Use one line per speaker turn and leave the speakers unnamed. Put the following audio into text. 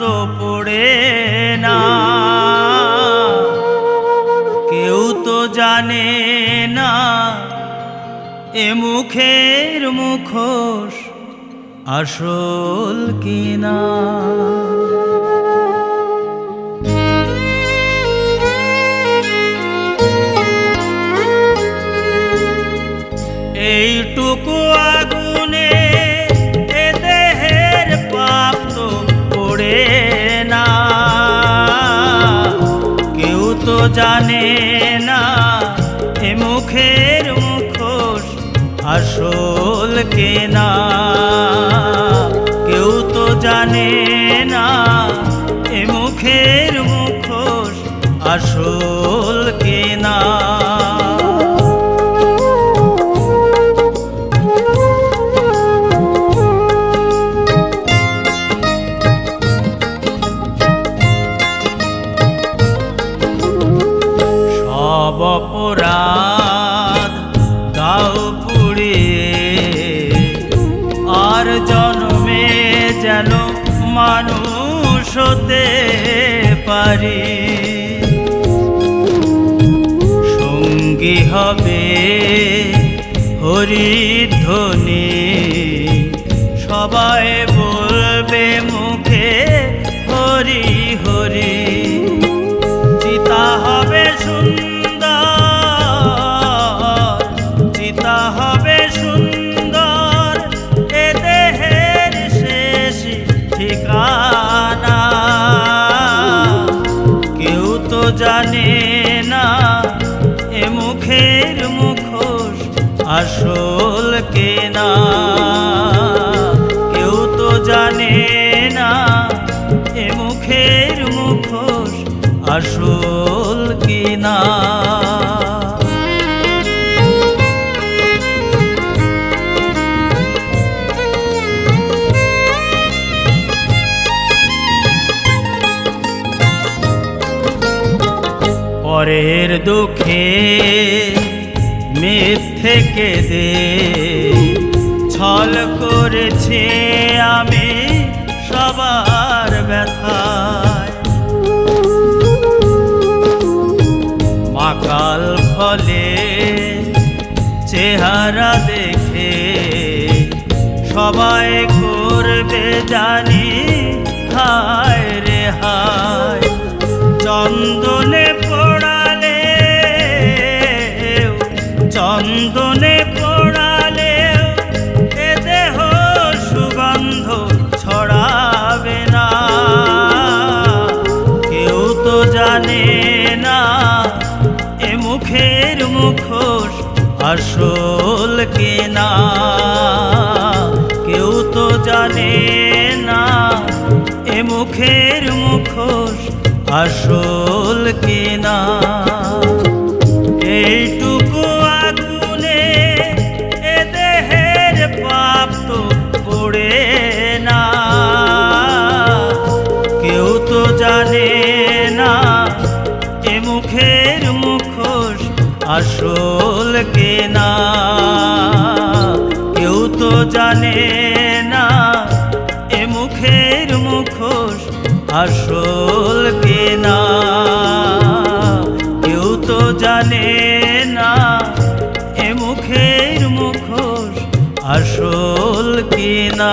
তো পড়ে না। কেউ তো জানে না এ মুখের মুখোশ আসল কিনা। জানে না, এ মুখের মুখোশ আসল কেনা। কেউ তো জানে না, এ মুখের মুখোশ আসল অপরাধ দাও আর জন্মে যেন মানুষ হতে পারি। সঙ্গী হবে হরিধ্বনি। সবাই আসল কেনা কেউ তো জানে না এ মুখের মুখোশ আসল কিনা। পরের দুঃখে মিথ্যে কেঁদে ছল করেছে আমি সবার ব্যথায়। মাকাল ফলে চেহারা দেখে সবাই করবে জানি, হায় রে হায়। জানে না, এ মুখের মুখোশ আসল কেনা? কেউ তো জানে না, এ মুখের মুখোশ আসল কেনা? আসল কেনা। কেউ তো জানে না, এ মুখের মুখোশ আসল কেনা। কেউ তো জানে না, এ মুখের মুখোশ আসল কিনা।